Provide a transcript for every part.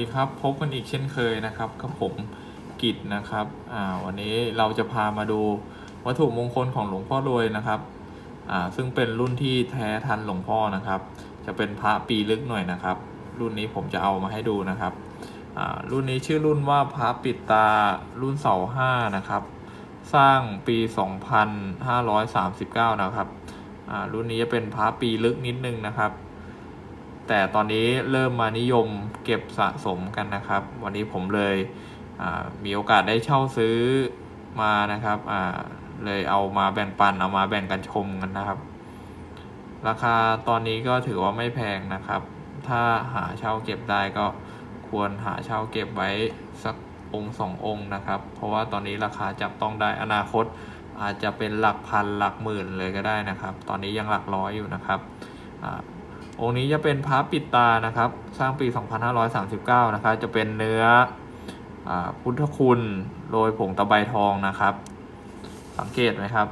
ดีครับ พบกันอีกเช่นเคยนะครับกับผมกิจนะครับอ่าวันนี้เราจะพามาดูวัตถุมงคลของหลวงพ่อรวยนะครับอ่าซึ่งเป็นรุ่นที่แท้ทันหลวงพ่อนะครับ จะเป็นพระปีลึกหน่อยนะครับ รุ่นนี้ผมจะเอามาให้ดูนะครับอ่ารุ่นนี้ชื่อรุ่นว่าพระปิดตารุ่นเสาห้านะครับ สร้างปี 2539 นะครับอ่ารุ่นนี้จะเป็นพระปีลึกนิดนึงนะครับ แต่ตอนนี้เริ่มมานิยมเก็บสะสมกันนะครับ วันนี้ผมเลยมีโอกาสได้เช่าซื้อมานะครับเลยเอามาแบ่งปันเอามาแบ่งกันชมกันนะครับ ราคาตอนนี้ก็ถือว่าไม่แพงนะครับ ถ้าหาเช่าเก็บได้ก็ควรหาเช่าเก็บไว้สักองค์สององค์นะครับ เพราะว่าตอนนี้ราคาจับต้องได้อนาคตอาจจะเป็นหลักพันหลักหมื่นเลยก็ได้นะครับ ตอนนี้ยังหลักร้อยอยู่นะครับ องค์นี้จะเป็นพระปิดตานะครับ สร้างปี 2539 นะครับ จะเป็นเนื้ออพุทธคุณโรยผงตะไบทองนะครับ สังเกตไหมครับ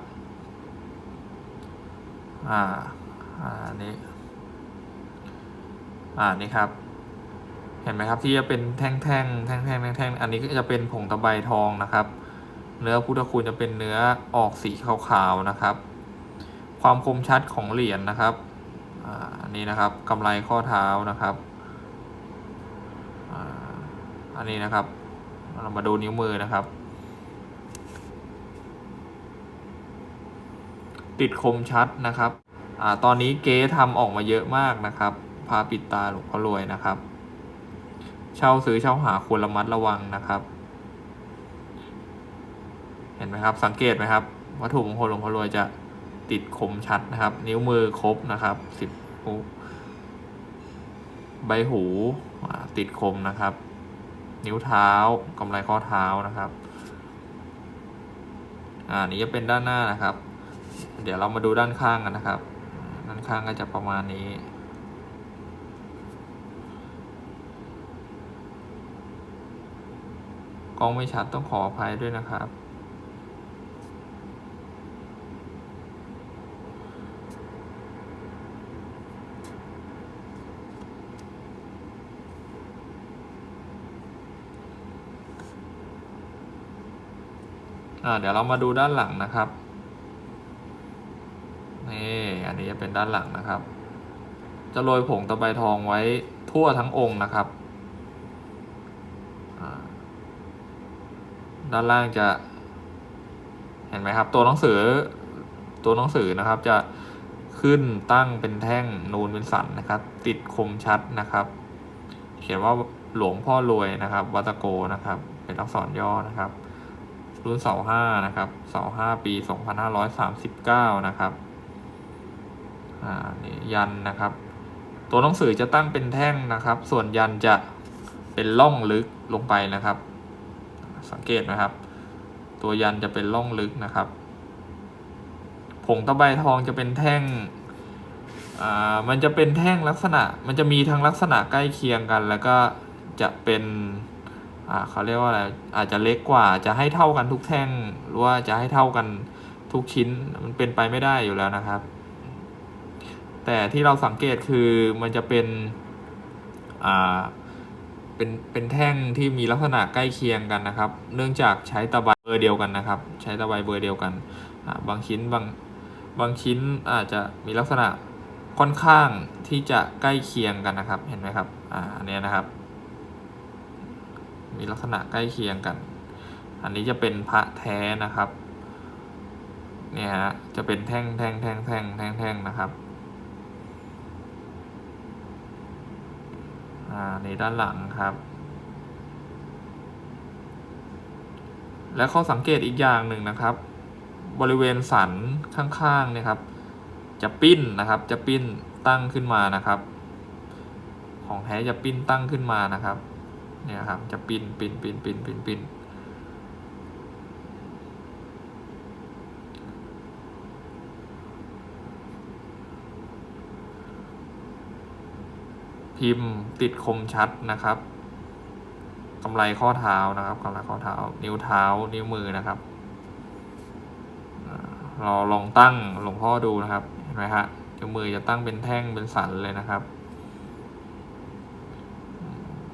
อ่าอ่านี่อ่านี่ครับ เห็นไหมครับที่จะเป็นแท่งแท่งแท่งแท่งแท่งแท่งอันนี้ก็จะเป็นผงตะไบทองนะครับ เนื้อพุทธคุณจะเป็นเนื้อออกสีขาวๆนะครับ ความคมชัดของเหรียญนะครับ อันนี้นะครับกำไรข้อเท้านะครับอันนี้นะครับ เรามาดูนิ้วมือนะครับ ติดคมชัดนะครับอตอนนี้เก๊ทำออกมาเยอะมากนะครับพาปิดตาหลวงพ่อรวยนะครับ เช่าซื้อเช่าหาควรระมัดระวังนะครับ เห็นไหมครับสังเกตไหมครับวัตถุมงคลหลวงพ่อรวยจะ ติดคมชัดนะครับ นิ้วมือครบนะครับสิบใบหูติดคมนะครับ นิ้วเท้ากำไรข้อเท้านะครับอ่านี้จะเป็นด้านหน้านะครับ เดี๋ยวเรามาดูด้านข้างกันนะครับ ด้านข้างก็จะประมาณนี้กล้องไม่ชัดต้องขออภัยด้วยนะครับ เดี๋ยวเรามาดูด้านหลังนะครับนี่อันนี้จะเป็นด้านหลังนะครับ จะโรยผงตะไบทองไว้ทั่วทั้งองค์นะครับ ด้านล่างจะ เห็นไหมครับ ตัวหนังสือตัวหนังสือนะครับจะขึ้นตั้งเป็นแท่งนูนเป็นสันนะครับ ติดคมชัดนะครับ เขียนว่าหลวงพ่อรวยนะครับวัตโกนะครับ เป็นอักษรย่อนะครับ รุ่นเสาห้านะครับเสาห้าปีสองพันห้าร้อยสามสิบเก้านะครับอ่านี่ยันนะครับ ตัวหนังสือจะตั้งเป็นแท่งนะครับ ส่วนยันจะเป็นล่องลึกลงไปนะครับ สังเกตไหมครับ ตัวยันจะเป็นล่องลึกนะครับผงตะไบทองจะเป็นแท่งอ่ามันจะเป็นแท่งลักษณะ มันจะมีทั้งลักษณะใกล้เคียงกัน แล้วก็จะเป็น เขาเรียกว่าอะไรอาจจะเล็กกว่าจะให้เท่ากันทุกแท่ง หรือว่าจะให้เท่ากันทุกชิ้นมันเป็นไปไม่ได้อยู่แล้วนะครับ แต่ที่เราสังเกตคือมันจะเป็นอ่าเป็นเป็นแท่งที่มีลักษณะใกล้เคียงกันนะครับ เนื่องจากใช้ตะไบเบอร์เดียวกันนะครับ ใช้ตะไบเบอร์เดียวกันบางชิ้นบางบางชิ้นอาจจะมีลักษณะค่อนข้างที่จะใกล้เคียงกันนะครับ เห็นไหมครับ อ่าอันเนี้ยนะครับ มีลักษณะใกล้เคียงกัน อันนี้จะเป็นพระแท้นะครับ เนี่ยฮะจะเป็นแท่งแท่งแท่งแท่งแท่งแท่งนะครับอ่าในด้านหลังครับ และข้อสังเกตอีกอย่างหนึ่งนะครับ บริเวณสันข้างๆเนี่ยครับ จะปิ้นนะครับจะปิ้นตั้งขึ้นมานะครับ ของแท้จะปิ้นตั้งขึ้นมานะครับ เนี่ยครับจะปิ้นปิ้นปิ้นปิ้นปิ้นปิ้นพิมพ์ติดคมชัดนะครับกำไรข้อเท้านะครับกำไรข้อเท้า นิ้วเท้า นิ้วมือนะครับเราลองตั้งหลวงพ่อดูนะครับเห็นไหมฮะนิ้วมือจะตั้งเป็นแท่งเป็นสันเลยนะครับ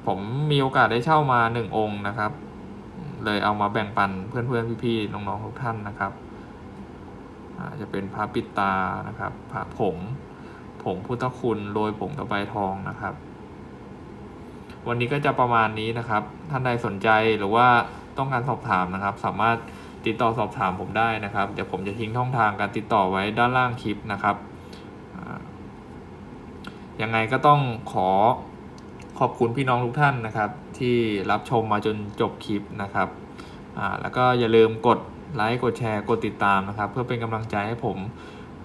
ผมมีโอกาสได้เช่ามาหนึ่งองค์นะครับ เลยเอามาแบ่งปันเพื่อนๆพี่ๆน้องๆทุกท่านนะครับจะเป็นพระปิดตานะครับพระผงผงพุทธคุณโรยผงตะไบทองนะครับ วันนี้ก็จะประมาณนี้นะครับ ท่านใดสนใจหรือว่าต้องการสอบถามนะครับ สามารถติดต่อสอบถามผมได้นะครับ เดี๋ยวผมจะทิ้งช่องทางการติดต่อไว้ด้านล่างคลิปนะครับยังไงก็ต้องขอ ขอบคุณพี่น้องทุกท่านนะครับ ที่รับชมมาจนจบคลิปนะครับอ่าแล้วก็อย่าลืมกดไลค์กดแชร์กดติดตามนะครับ เพื่อเป็นกำลังใจให้ผม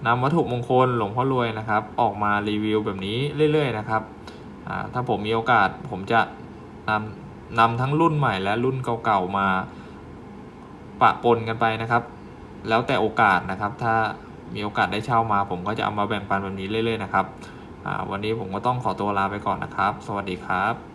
นำวัตถุมงคลหลวงพ่อรวยนะครับ ออกมารีวิวแบบนี้เรื่อย ๆ นะครับอ่าถ้าผมมีโอกาสผมจะนำนำทั้งรุ่นใหม่และรุ่นเก่าๆมาปะปนกันไปนะครับ แล้วแต่โอกาสนะครับ ถ้ามีโอกาสได้เช่ามา ผมก็จะเอามาแบ่งปันแบบนี้เรื่อย ๆ นะครับ วันนี้ผมก็ต้องขอตัวลาไปก่อนนะครับ สวัสดีครับ